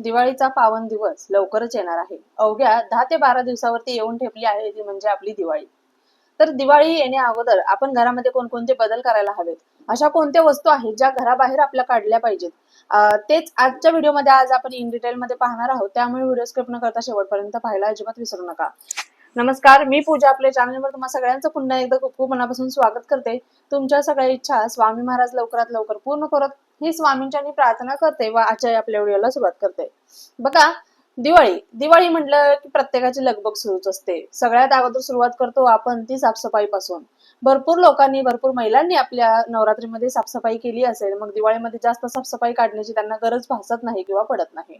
दिवाळीचा पावन दिवस लवकरच येणार आहे. अवघ्या दहा ते बारा दिवसावरती येऊन ठेपली आहे ती म्हणजे आपली दिवाळी. तर दिवाळी येण्या अगोदर आपण घरामध्ये कोणकोणते बदल करायला हवेत? अशा कोणत्या वस्तू आहेत ज्या घराबाहेर आपल्या काढल्या पाहिजेत? तेच आजच्या व्हिडिओमध्ये आज आपण इन डिटेल मध्ये पाहणार आहोत. त्यामुळे व्हिडिओ स्क्रिप्ट न करता शेवटपर्यंत पाहायला अजिबात विसरू नका. नमस्कार मी पूजा. आपल्या चॅनलवर तुम्हाला सगळ्यांचं पुन्हा एकदा खूप खूप मनापासून स्वागत करते. तुमच्या सगळ्या इच्छा स्वामी महाराज लवकरात लवकर पूर्ण करत ही स्वामींच्यानी प्रार्थना करते व आजच्या आपल्या व्हिडिओला सुरुवात करते. बघा दिवाळी. दिवाळी म्हटलं की प्रत्येकाची लगबग सुरूच असते. सगळ्यात अगोदर सुरुवात करतो आपण ती साफसफाई पासून भरपूर लोकांनी भरपूर महिलांनी आपल्या नवरात्रीमध्ये साफसफाई केली असेल मग दिवाळीमध्ये जास्त साफसफाई काढण्याची त्यांना गरज भासत नाही किंवा पडत नाही.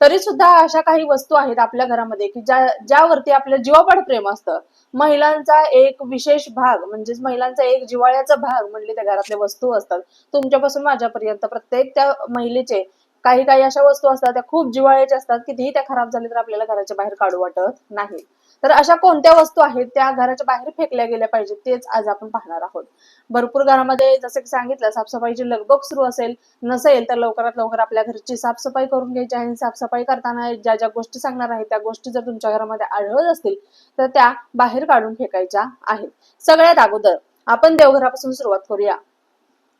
तरी सुद्धा अशा काही वस्तू आहेत आपल्या घरामध्ये की ज्या ज्यावरती आपल्या जीवापाड प्रेम असतं. महिलांचा एक विशेष भाग म्हणजेच महिलांचा एक जिवाळ्याचा भाग म्हणले त्या घरातल्या वस्तू असतात. तुमच्यापासून माझ्यापर्यंत प्रत्येक त्या महिलेचे काही काही अशा वस्तू असतात त्या खूप जिवाळ्याच्या असतात कितीही त्या खराब झाल्या तर आपल्याला घराच्या बाहेर काढू वाटत नाही. तर अशा कोणत्या वस्तू आहेत त्या घराच्या बाहेर फेकल्या गेल्या पाहिजेत तेच आज आपण पाहणार आहोत. भरपूर घरामध्ये जसं की सांगितलं साफसफाईची लगबग सुरू असेल नसेल तर लवकरात लवकर आपल्या घरची साफसफाई करून घ्यायची आहे साफसफाई करताना ज्या ज्या गोष्टी सांगणार आहेत त्या गोष्टी जर तुमच्या घरामध्ये आढळत असतील तर त्या बाहेर काढून फेकायच्या आहेत. सगळ्यात अगोदर आपण देवघरापासून सुरुवात करूया.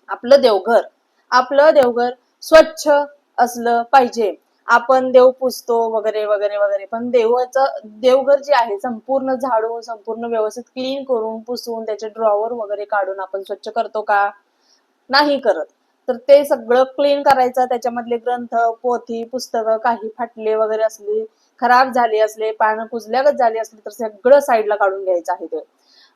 आपलं देवघर आपलं देवघर स्वच्छ असलं पाहिजे. आपण देव पुजतो वगैरे वगैरे वगैरे. पण देवाचं देवघर जे आहे संपूर्ण झाडून संपूर्ण व्यवस्थित क्लीन करून पुसून त्याचे ड्रॉवर वगैरे काढून आपण स्वच्छ करतो का? नाही करत. तर ते सगळं क्लीन करायचं. त्याच्यामधले ग्रंथ पोथी पुस्तकं काही फाटले वगैरे असले खराब झाले असले पानं कुजल्यागत झाली असली तर सगळं साईडला काढून घ्यायचं आहे ते.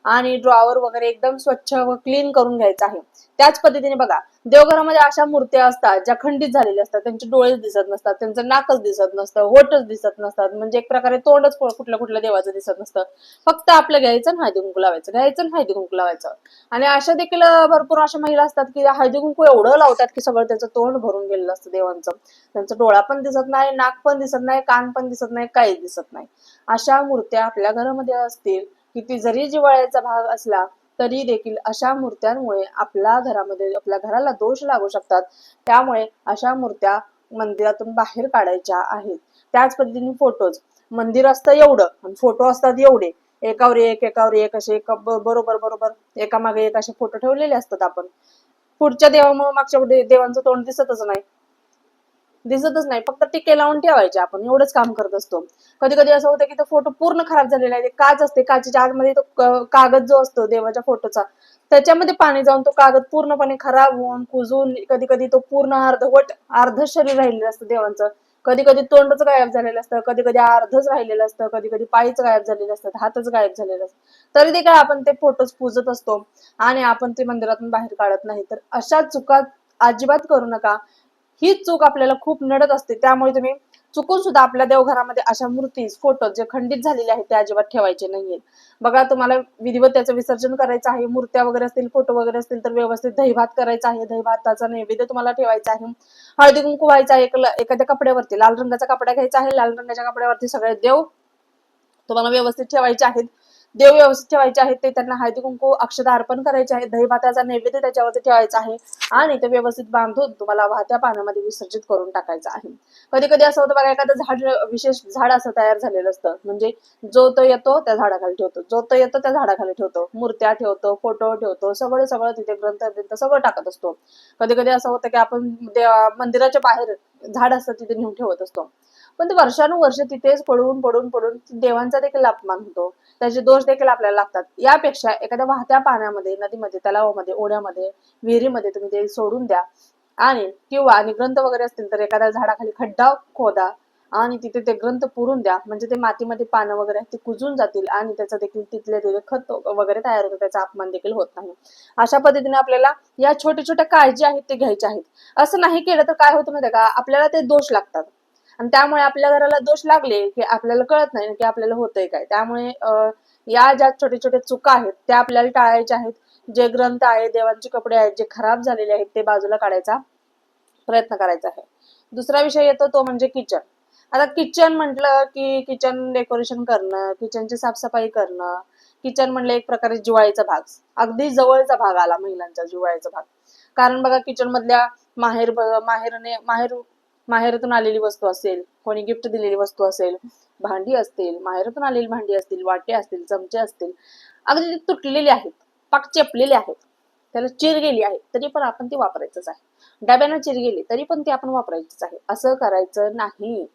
आणि ड्रॉवर वगैरे एकदम स्वच्छ व क्लीन करून घ्यायचं आहे. त्याच पद्धतीने बघा देवघरामध्ये अशा मूर्त्या असतात ज्या खंडित झालेल्या असतात. त्यांचे डोळेच दिसत नसतात त्यांचं नाकच दिसत नसतं होटच दिसत नसतात. म्हणजे एक प्रकारे तोंडच कुठल्या कुठल्या देवाचं दिसत नसतं. फक्त आपलं घ्यायचं हळदी कुंकू लावायचं घ्यायचं आणि हळदी कुंकू लावायचं. आणि अशा देखील भरपूर अशा महिला असतात की हळदी कुंकू एवढं लावतात की सगळं त्याचं तोंड भरून गेलेलं असतं देवांचं. त्यांचं डोळा पण दिसत नाही नाक पण दिसत नाही कान पण दिसत नाही काहीच दिसत नाही. अशा मूर्त्या आपल्या घरामध्ये असतील किती जरी जिवाळ्याचा भाग असला तरी देखील अशा मूर्त्यांमुळे आपल्या घरामध्ये आपल्या घराला दोष लागू शकतात. त्यामुळे अशा मूर्त्या मंदिरातून बाहेर काढायच्या आहेत. त्याच पद्धतीने फोटोज मंदिर असतं एवढं फोटो असतात एवढे. एकावर एक एकावर एक असे एका बरोबर बरोबर. एकामागे एक असे फोटो ठेवलेले असतात आपण. पुढच्या देवामुळे मागच्या देवांचं तोंड दिसतच नाही. दिसतच नाही. फक्त टिके लावून ठेवायचे आपण एवढंच काम करत असतो. कधी कधी असं होतं की तो फोटो पूर्ण खराब झालेला आहे काच असते काचेच्या आतमध्ये तो कागद जो असतो देवाच्या फोटोचा त्याच्यामध्ये पाणी जाऊन तो कागद पूर्णपणे खराब होऊन कुजून कधी कधी तो पूर्ण अर्धवट अर्ध शरीर राहिलेलं असतं देवांचं. कधी कधी तोंडच गायब झालेलं असतं कधी कधी अर्धच राहिलेलं असतं कधी कधी पायच गायब झालेलं असतं हातच गायब झालेलं असतं. तरी देखील आपण ते फोटोज पूजत असतो आणि आपण ते मंदिरातून बाहेर काढत नाही. तर अशा चुका अजिबात करू नका. ही चूक आपल्याला खूप नडत असते. त्यामुळे तुम्ही चुकून सुद्धा आपल्या देवघरामध्ये अशा मूर्ती फोटो जे खंडित झालेले आहेत ते अजिबात ठेवायचे नाहीयेत. बघा तुम्हाला विधिवत त्याचं विसर्जन करायचं आहे मूर्त्या वगैरे असतील फोटो वगैरे असतील तर व्यवस्थित दहीभात करायचा आहे. दहीभाताचा नैवेद्य तुम्हाला ठेवायचा आहे. हळदी कुंकू व्हायचा आहे एखाद्या कपड्यावरती. लाल रंगाचा कपडा घ्यायचा आहे. लाल रंगाच्या कपड्यावरती सगळे देव तुम्हाला व्यवस्थित ठेवायचे आहेत. देव व्यवस्थित ठेवायचे आहेत ते त्यांना हळदी कुंकू अक्षता अर्पण करायचे आहे दही नैवेद्य त्याच्यावरती ठेवायचा आहे आणि ते व्यवस्थित बांधून तुम्हाला वाहत्या पाण्यामध्ये विसर्जित करून टाकायचं आहे. कधी कधी असं होतं बघा एखादं झाड विशेष झाड असं तयार झालेलं असतं. म्हणजे जो तो येतो त्या झाडाखाली ठेवतो. जो तो येतो त्या झाडाखाली ठेवतो. मूर्त्या ठेवतो फोटो ठेवतो सगळं सगळं तिथे ग्रंथ ग्रंथ सगळं टाकत असतो. कधी कधी असं होतं की आपण देवा मंदिराच्या बाहेर झाड असतं तिथे नेऊन ठेवत असतो. पण ते वर्षानुवर्ष तिथेच पडून पडून पडून देवांचा देखील अपमान होतो. त्याचे दोष देखील आपल्याला लागतात. यापेक्षा एखाद्या वाहत्या पाण्यामध्ये नदीमध्ये तलावामध्ये ओढ्यामध्ये विहिरीमध्ये तुम्ही ते सोडून द्या. आणि किंवा आणि ग्रंथ वगैरे असतील तर एखाद्या झाडाखाली खड्डा खोदा आणि तिथे ते ग्रंथ पुरून द्या. म्हणजे ते मातीमध्ये पानं वगैरे ते कुजून जातील आणि त्याचं देखील तिथले तिथे खत वगैरे तयार होतं. त्याचा अपमान देखील होत नाही. अशा पद्धतीने आपल्याला या छोट्या छोट्या काळजी आहेत ते घ्यायच्या आहेत. असं नाही केलं तर काय होतं माहिती का? आपल्याला ते दोष लागतात. आणि त्यामुळे आपल्या घराला दोष लागले की आपल्याला कळत नाही की आपल्याला होतंय काय. त्यामुळे या ज्या छोट्या छोट्या चुका आहेत त्या आपल्याला टाळायच्या आहेत. जे ग्रंथ आहेत देवांचे कपडे आहेत जे खराब झालेले आहेत ते बाजूला काढायचा प्रयत्न करायचा आहे. दुसरा विषय येतो तो म्हणजे किचन. आता किचन म्हटलं की किचन डेकोरेशन करणं किचनची साफसफाई करणं किचन म्हणलं एक प्रकारे जिवाळीचा भाग. अगदी जवळचा भाग आला महिलांचा जिवाळीचा भाग. कारण बघा किचन मधल्या माहेर माहेरने माहेर माहेरातून आलेली वस्तू असेल कोणी गिफ्ट दिलेली वस्तू असेल भांडी असतील माहेरातून आलेली भांडी असतील वाटे असतील चमचे असतील अगदी तुटलेले आहेत पाक चेपलेले आहेत त्याला चिर गेली आहे तरी पण आपण ती वापरायचंच आहे. डब्यानं चिर गेली तरी पण ती आपण वापरायचीच आहे. असं करायचं नाही.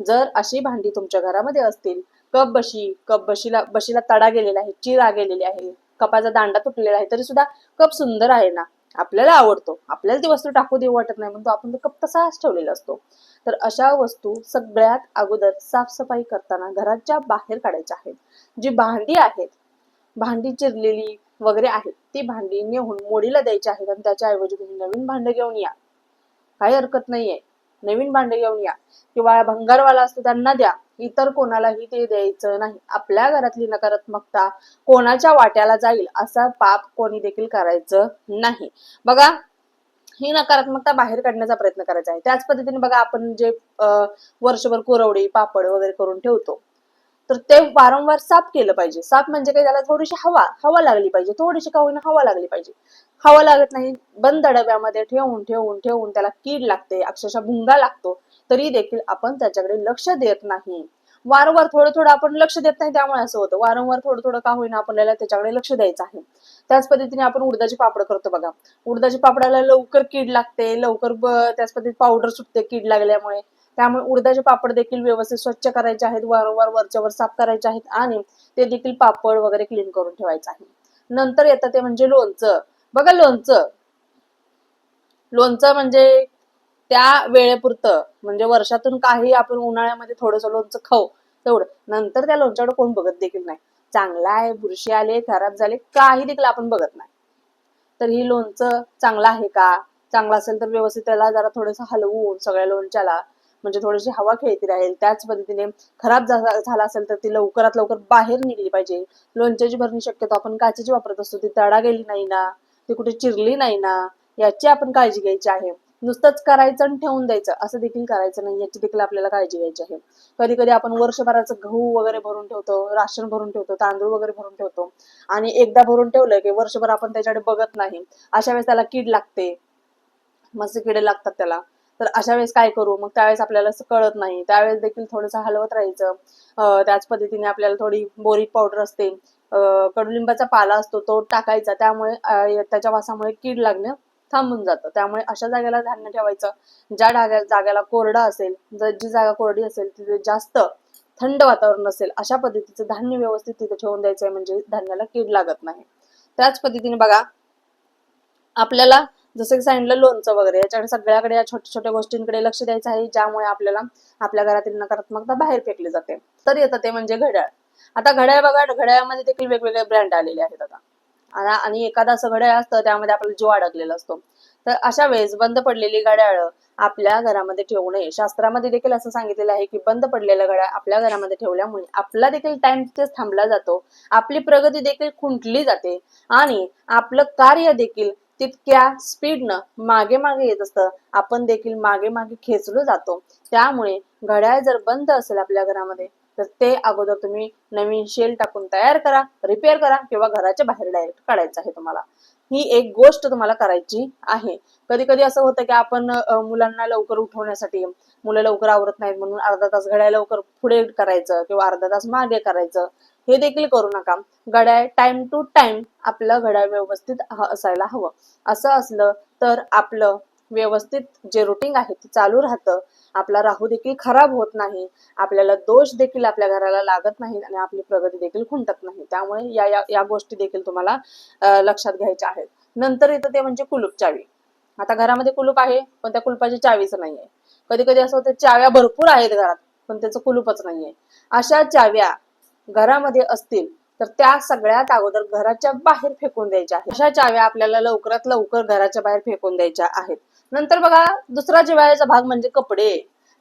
जर अशी भांडी तुमच्या घरामध्ये असतील कप बशी कप बशीला बशीला तडा गेलेला आहे चिरा गेलेली आहे कपाचा दांडा तुटलेला आहे तरी सुद्धा कप सुंदर आहे ना. आपल्याला आवडतो. आपल्याला ती वस्तू टाकू देऊ वाटत नाही म्हणतो आपण तो कप तसाच ठेवलेला असतो. तर अशा वस्तू सगळ्यात अगोदर साफसफाई करताना घराच्या बाहेर काढायच्या आहेत जी भांडी आहेत भांडी चिरलेली वगैरे आहेत ती भांडी नेऊन मोडीला द्यायची आहेत आणि त्याच्या ऐवजी तुम्ही नवीन भांडं घेऊन या. काही हरकत नाहीये. नवीन भांडे घेऊन या. किंवा भंगारवाला असतो त्यांना द्या. इतर कोणालाही ते द्यायचं नाही. आपल्या घरातली नकारात्मकता कोणाच्या वाट्याला जाईल असा पाप कोणी देखील करायचं नाही. बघा ही नकारात्मकता बाहेर काढण्याचा प्रयत्न करायचा आहे. त्याच पद्धतीने बघा आपण जे वर्षभर कुरवडी पापड वगैरे करून ठेवतो. तर ते वारंवार साफ केलं पाहिजे. साफ म्हणजे काय? त्याला थोडीशी हवा हवा लागली पाहिजे. थोडीशी का होईना हवा लागली पाहिजे. हवा लागत नाही बंद डब्यामध्ये ठेवून ठेवून ठेवून त्याला कीड लागते अक्षरशः भुंगा लागतो. तरी देखील आपण त्याच्याकडे लक्ष देत नाही. वारंवार थोडं थोडं आपण लक्ष देत नाही त्यामुळे असं होतं. वारंवार थोडं थोडं का होईना आपल्याला त्याच्याकडे लक्ष द्यायचं आहे. त्याच पद्धतीने आपण उडदाची पापड करतो बघा. उडदाची पापडाला लवकर कीड लागते लवकर त्याच पद्धतीत पावडर सुटते कीड लागल्यामुळे. त्यामुळे उडदाचे पापड देखील व्यवस्थित स्वच्छ करायचे आहेत वारंवार वरच्यावर साफ करायचे आहेत आणि ते देखील पापड वगैरे क्लीन करून ठेवायचं आहे नंतर येतं ते म्हणजे लोणचं. बघा लोणचं. लोणचं म्हणजे त्या वेळेपुरतं म्हणजे वर्षातून काही आपण उन्हाळ्यामध्ये थोडंसं लोणचं खाऊ तेवढं. नंतर त्या लोणच्याकडे कोण बघत देखील नाही. चांगला आहे बुरशी आले खराब झाले काही देखील आपण बघत नाही. तर ही लोणचं चांगलं आहे का? चांगलं असेल तर व्यवस्थित त्याला जरा थोडंसं हलवून सगळ्या लोणच्याला म्हणजे थोडीशी हवा खेळती राहील. त्याच पद्धतीने खराब झाला असेल तर ती लवकरात लवकर बाहेर निघली पाहिजे. लोणच्याची भरणी शक्यतो आपण काचेची वापरत असतो. ती तडा गेली नाही ना? ती कुठे चिरली नाही ना? याची आपण काळजी घ्यायची आहे. नुसतंच करायचं आणि ठेवून द्यायचं. असं देखील करायचं नाही. याची देखील आपल्याला काळजी घ्यायची आहे. कधी कधी आपण वर्षभराचं गहू वगैरे भरून ठेवतो राशन भरून ठेवतो तांदूळ वगैरे भरून ठेवतो आणि एकदा भरून ठेवलं की वर्षभर आपण त्याच्याकडे बघत नाही. अशा वेळेस त्याला कीड लागते. मस्त किडे लागतात त्याला. तर अशा वेळेस काय करू? मग त्यावेळेस आपल्याला असं कळत नाही. त्यावेळेस देखील थोडंसं हलवत राहायचं. त्याच पद्धतीने आपल्याला थोडी बोरी पावडर असते. कडुलिंबाचा पाला असतो तो टाकायचा. त्यामुळे त्याच्या वासामुळे कीड लागणं थांबून जातं. त्यामुळे अशा जागेला धान्य ठेवायचं. ज्या डाग्या जागेला कोरडा असेल जर जी जागा कोरडी असेल तिथे जास्त थंड वातावरण असेल अशा पद्धतीचं धान्य व्यवस्थित तिथे ठेवून द्यायचंय म्हणजे धान्याला कीड लागत नाही. त्याच पद्धतीने बघा आपल्याला जसं की सांगितलं लोणचं वगैरे. याच्याकडे सगळ्याकडे या छोट्या छोट्या गोष्टींकडे लक्ष द्यायचं आहे ज्यामुळे आपल्याला आपल्या घरातील नकारात्मकता बाहेर फेकली जाते. तर येतं ते म्हणजे घड्याळ. आता घड्याळ बघा घड्याळामध्ये देखील वेगवेगळे ब्रँड आलेले आहेत आता. आणि- आणि एखादं असं घड्याळ असतं त्यामध्ये आपला जीव अडकलेला असतो. तर अशा वेळेस बंद पडलेली घड्याळ आपल्या घरामध्ये ठेवू नये. शास्त्रामध्ये देखील असं सांगितलेलं आहे की बंद पडलेलं घड्याळ आपल्या घरामध्ये ठेवल्यामुळे आपला देखील टाइम तिथेच थांबला जातो. आपली प्रगती देखील खुंटली जाते. आणि आपलं कार्य देखील तितक्या स्पीडनं मागे मागे येत असतं. आपण देखील मागे मागे खेचलो जातो. त्यामुळे घड्याळ जर बंद असेल आपल्या घरामध्ये तर ते अगोदर तुम्ही नवीन शेल टाकून तयार करा रिपेअर करा किंवा घराच्या बाहेर डायरेक्ट काढायचं आहे तुम्हाला. ही एक गोष्ट तुम्हाला करायची आहे. कधी कधी असं होतं की आपण मुलांना लवकर उठवण्यासाठी मुलं लवकर आवरत नाहीत म्हणून अर्धा तास घड्याळ लवकर पुढे करायचं किंवा अर्धा तास मागे करायचं. हे देखील करू नका. घड्याळ टाइम टू टाइम आपलं घड्याळ व्यवस्थित असायला हवं. असं असलं तर आपलं व्यवस्थित जे रुटीन आहे ते चालू राहतं. आपला राहू देखील खराब होत नाही. आपल्याला दोष देखील आपल्या घराला लागत नाही आणि आपली प्रगती देखील खुंटत नाही. त्यामुळे या या, या गोष्टी देखील तुम्हाला लक्षात घ्यायच्या आहेत. नंतर येतं ते म्हणजे कुलूप चावी. आता घरामध्ये कुलूप आहे पण त्या कुलपाची चावीच नाहीये. कधी कधी असं होतं चाव्या भरपूर आहेत घरात पण त्याचं कुलूपच नाहीये. अशा चाव्या घरामध्ये असतील तर त्या सगळ्यात अगोदर घराच्या बाहेर फेकून द्यायच्या आहेत. अशा चाव्या आपल्याला लवकरात लवकर घराच्या बाहेर फेकून द्यायच्या आहेत. नंतर बघा दुसरा जिव्हाळ्याचा भाग म्हणजे कपडे.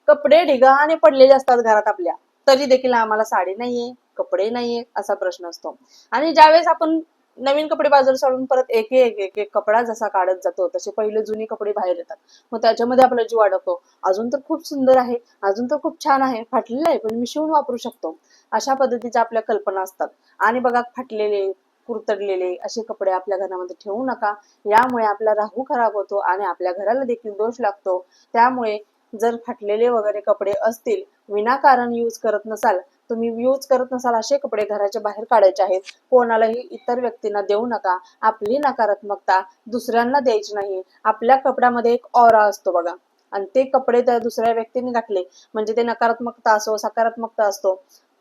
कपडे ढिगाने पडलेले असतात घरात आपल्या. तरी देखील आम्हाला साडी नाहीये कपडे नाहीये असा प्रश्न असतो. आणि ज्यावेळेस आपण नवीन कपडे बाजारात सोडून परत एक एक एक एक कपडा जसा काढत जातो तसे पहिले जुने कपडे बाहेर येतात. मग त्याच्यामध्ये आपला जीव अडकतो. अजून तर खूप सुंदर आहे अजून तर खूप छान आहे फाटलेलं आहे पण मी शिवून वापरू शकतो. अशा पद्धतीच्या आपल्या कल्पना असतात. आणि बघा फाटलेले कुरतडलेले असे कपडे आपल्या घरामध्ये ठेवू नका. यामुळे आपला राहू खराब होतो आणि आपल्या घराला देखील दोष लागतो. त्यामुळे जर फाटलेले वगैरे कपडे असतील विनाकारण यूज करत नसाल तुम्ही यूज करत नसाल असे कपडे घराच्या बाहेर काढायचे आहेत. कोणालाही इतर व्यक्तींना देऊ नका. आपली नकारात्मकता दुसऱ्यांना द्यायची नाही. आपल्या कपड्यामध्ये एक ऑरा असतो बघा. आणि ते कपडे त्या दुसऱ्या व्यक्तीने घातले म्हणजे ते नकारात्मकता असो सकारात्मकता असतो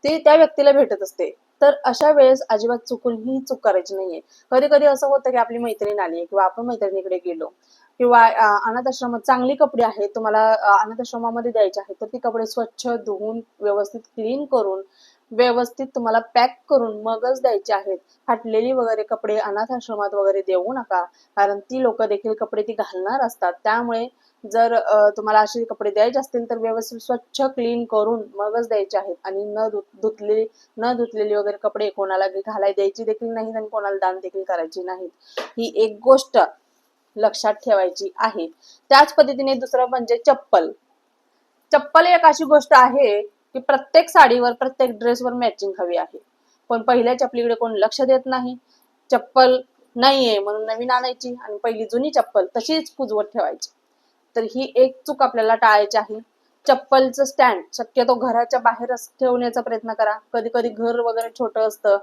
ते त्या व्यक्तीला भेटत असते. तर अशा वेळेस अजिबात चुकून ही चूक करायची नाहीये. कधी कधी असं होतं की आपली मैत्रीण आली किंवा आपण मैत्रिणीकडे गेलो. किंवा अं, अनाथ आश्रमात चांगली कपडे आहेत तुम्हाला अनाथाश्रमामध्ये अनाथ आश्रमामध्ये द्यायचे आहेत तर ती कपडे स्वच्छ धुवून व्यवस्थित क्लीन करून व्यवस्थित तुम्हाला पॅक करून मगच द्यायचे आहेत. फाटलेली वगैरे कपडे अनाथ आश्रमात वगैरे देऊ नका कारण ती लोक देखील कपडे ती घालणार असतात. त्यामुळे जर तुम्हाला असे कपडे द्यायचे असतील तर व्यवस्थित स्वच्छ क्लीन करून मगच द्यायचे आहेत. आणि न धु धुतले न धुतलेली वगैरे कपडे कोणाला घालाय द्यायची देखील नाहीत आणि कोणाला दान देखील करायची नाहीत. ही एक गोष्ट लक्षात ठेवायची आहे. त्याच पद्धतीने दुसरं म्हणजे चप्पल. चप्पल एक अशी गोष्ट आहे की प्रत्येक साडीवर प्रत्येक ड्रेसवर मॅचिंग हवी आहे. पण पहिल्या चपलीकडे कोण लक्ष देत नाही. चप्पल नाहीये म्हणून नवीन आणायची आणि पहिली जुनी चप्पल तशीच कुजवत ठेवायची. तर ही एक चूक आपल्याला टाळायची आहे. चप्पलचं स्टँड शक्यतो घराच्या बाहेरच ठेवण्याचा प्रयत्न करा. कधी कधी घर वगैरे छोटं असतं.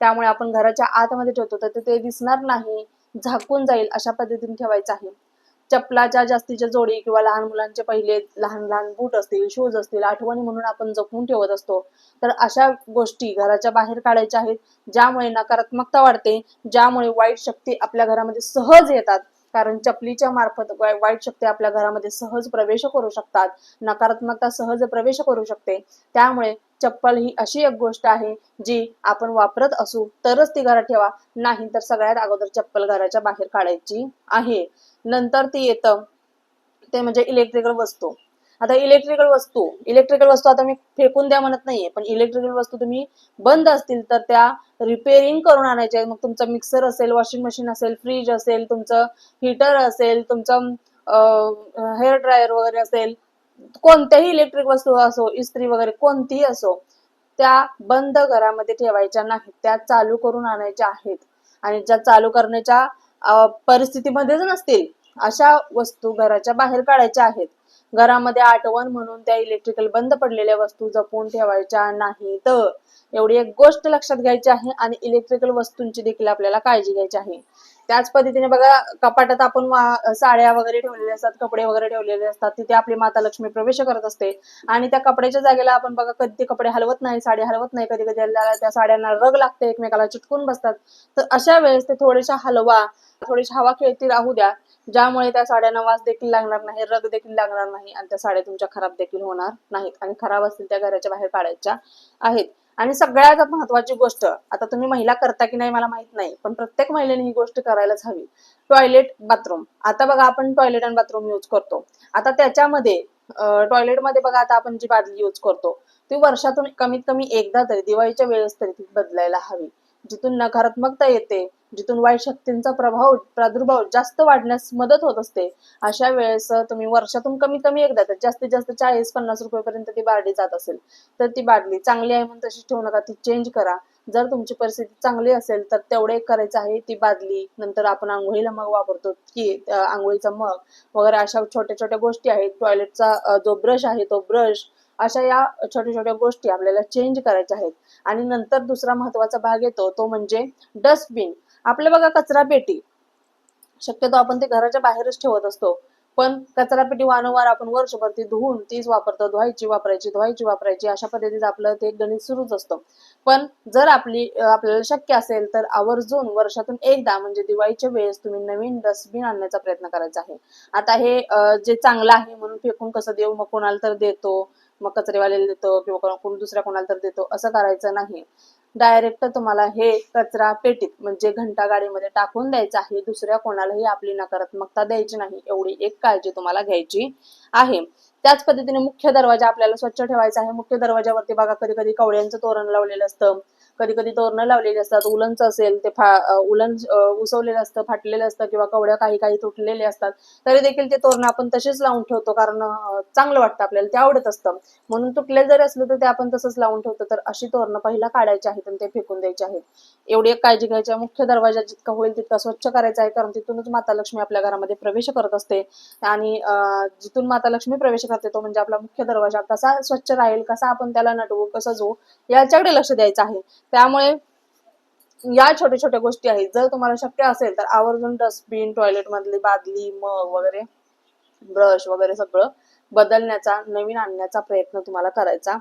त्यामुळे आपण घराच्या आतमध्ये ठेवतो. तर ते दिसणार नाही. झाकून जाईल अशा पद्धतीने ठेवायचं आहे. चपलाच्या जास्तीच्या जोडी किंवा लहान मुलांचे पहिले लहान लहान बूट असतील शूज असतील आठवणी म्हणून आपण जपून ठेवत असतो. तर अशा गोष्टी घराच्या बाहेर काढायच्या आहेत ज्यामुळे नकारात्मकता वाढते ज्यामुळे वाईट शक्ती आपल्या घरामध्ये सहज येतात. कारण चपलीच्या मार्फत वाईट शक्ती आपल्या घरामध्ये सहज प्रवेश करू शकतात. नकारात्मकता सहज प्रवेश करू शकते. त्यामुळे चप्पल ही अशी एक गोष्ट आहे जी आपण वापरत असू तरच ती घरात ठेवा. नाही तर सगळ्यात अगोदर चप्पल घराच्या बाहेर काढायची आहे. नंतर ती येतं ते म्हणजे इलेक्ट्रिकल वस्तू. आता इलेक्ट्रिकल वस्तू इलेक्ट्रिकल वस्तू आता मी फेकून द्या म्हणत नाहीये पण इलेक्ट्रिकल वस्तू तुम्ही बंद असतील तर त्या रिपेअरिंग करून आणायच्या. मग तुमचं मिक्सर असेल वॉशिंग मशीन असेल फ्रीज असेल तुमचं हीटर असेल तुमचं हेअर ड्रायर वगैरे असेल कोणत्याही इलेक्ट्रिक वस्तू असो इस्त्री वगैरे कोणतीही असो त्या बंद घरामध्ये ठेवायच्या नाहीत. त्या चालू करून आणायच्या आहेत. आणि ज्या चालू करण्याच्या परिस्थितीमध्येच नसतील अशा वस्तू घराच्या बाहेर काढायच्या आहेत. घरामध्ये आठवण म्हणून त्या इलेक्ट्रिकल बंद पडलेल्या वस्तू जपून ठेवायच्या नाहीत. एवढी एक गोष्ट लक्षात घ्यायची आहे आणि इलेक्ट्रिकल वस्तूंची देखील आपल्याला काळजी घ्यायची आहे. त्याच पद्धतीने बघा कपाटात आपण साड्या वगैरे ठेवलेल्या असतात कपडे वगैरे ठेवलेले असतात तिथे आपली माता लक्ष्मी प्रवेश करत असते. आणि त्या कपड्याच्या जागेला आपण बघा कधी ते कपडे हलवत नाही साडी हलवत नाही कधी कधी त्या साड्यांना रग लागते एकमेकाला चिटकून बसतात. तर अशा वेळेस ते थोडेशा हलवा थोडीशी हवा खेळती राहू द्या. ज्यामुळे त्या साड्यांना वास देखील लागणार नाही रग देखील लागणार नाही आणि त्या साड्या तुमच्या खराब देखील होणार नाहीत आणि खराब असतील त्या घराच्या बाहेर काढायच्या आहेत. आणि सगळ्यात महत्वाची गोष्ट आता तुम्ही महिला करता की नाही मला माहीत नाही पण प्रत्येक महिलेने ही गोष्ट करायलाच हवी. Toilet bathroom. आता बघा आपण टॉयलेट आणि बाथरूम यूज करतो. आता त्याच्यामध्ये टॉयलेटमध्ये बघा आता आपण जी बादली यूज करतो ती वर्षातून कमीत कमी एकदा तरी दिवाळीच्या वेळेस तरी ती बदलायला हवी. जिथून नकारात्मकता येते जिथून वाईट शक्तींचा प्रभाव प्रादुर्भाव जास्त वाढण्यास मदत होत असते. अशा वेळेस तुम्ही वर्षातून कमीत कमी एकदा तर जास्तीत जास्त चाळीस पन्नास रुपयेपर्यंत ती बारडी जात असेल तर ती बादली चांगली आहे म्हणून तशी ठेवू नका ती चेंज करा. जर तुमची परिस्थिती चांगली असेल तर तेवढे करायचं आहे ती बादली नंतर आपण आंघोळीला मग वापरतो की आंघोळीचा मग वगैरे अशा छोट्या छोट्या गोष्टी आहेत. टॉयलेटचा जो ब्रश आहे तो ब्रश अशा या छोट्या छोट्या गोष्टी आपल्याला चेंज करायच्या आहेत. आणि नंतर दुसरा महत्त्वाचा भाग येतो तो म्हणजे डस्टबिन आपल्या बघा कचरा पेटी. शक्यतो आपण ते घराच्या बाहेरच ठेवत असतो. पण कचरा पेटी वारंवार आपण वर्षभर ती धुवून तीच वापरतो धुवायची वापरायची धुवायची वापरायची अशा पद्धतीचं आपलं ते गणित सुरूच असतं. पण जर आपली आपल्याला शक्य असेल तर आवर्जून वर्षातून एकदा म्हणजे दिवाळीच्या वेळेस तुम्ही नवीन डस्टबिन आणण्याचा प्रयत्न करायचा आहे. आता हे जे चांगलं आहे म्हणून फेकून कसं देऊ? मग कोणाला तर देतो. मग कचरेवाल्याला देतो किंवा कोण दुसऱ्या कोणाला तर देतो असं करायचं नाही. डायरेक्ट तुम्हाला हे कचरा पेटीत म्हणजे घंटा गाडीमध्ये टाकून द्यायचं आहे. दुसऱ्या कोणालाही आपली नकारात्मकता द्यायची नाही. एवढी एक काळजी तुम्हाला घ्यायची आहे. त्याच पद्धतीने मुख्य दरवाजा आपल्याला स्वच्छ ठेवायचा आहे. मुख्य दरवाजावरती बघा कधी कधी कवड्यांचं तोरण लावलेलं असतं. कधी कधी तोरणं लावलेली असतात. उलनचं असेल ते फा उलन उसवलेलं असतं फाटलेलं असतं किंवा कवड्या काही काही तुटलेले असतात तरी देखील ते तोरणं आपण तसेच लावून ठेवतो कारण चांगलं वाटतं आपल्याला ते आवडत असतं. म्हणून तुटले जरी असलं तर ते आपण तसंच लावून ठेवतो तर अशी तोरणं पहिला काढायची आहेत आणि ते फेकून द्यायचे आहेत. एवढी एक काळजी घ्यायची आहे. मुख्य दरवाजा जितका होईल तितका स्वच्छ करायचा आहे कारण तिथूनच माता लक्ष्मी आपल्या घरामध्ये प्रवेश करत असते. आणि जिथून माता लक्ष्मी प्रवेश करते तो म्हणजे आपला मुख्य दरवाजा कसा स्वच्छ राहील कसा आपण त्याला नटवू कसं जो याच्याकडे लक्ष द्यायचं आहे. त्यामुळे या छोट्या छोट्या गोष्टी आहेत. जर तुम्हाला शक्य असेल तर आवर्जून डस्टबिन टॉयलेट मधली बादली मग वगैरे ब्रश वगैरे सगळं बदलण्याचा नवीन आणण्याचा प्रयत्न तुम्हाला करायचा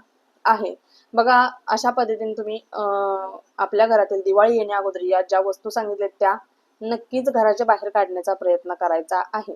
आहे. बघा अशा पद्धतीने तुम्ही अं, आपल्या घरातील दिवाळी येण्या अगोदर या ज्या वस्तू सांगितल्या त्या नक्कीच घराच्या बाहेर काढण्याचा प्रयत्न करायचा आहे.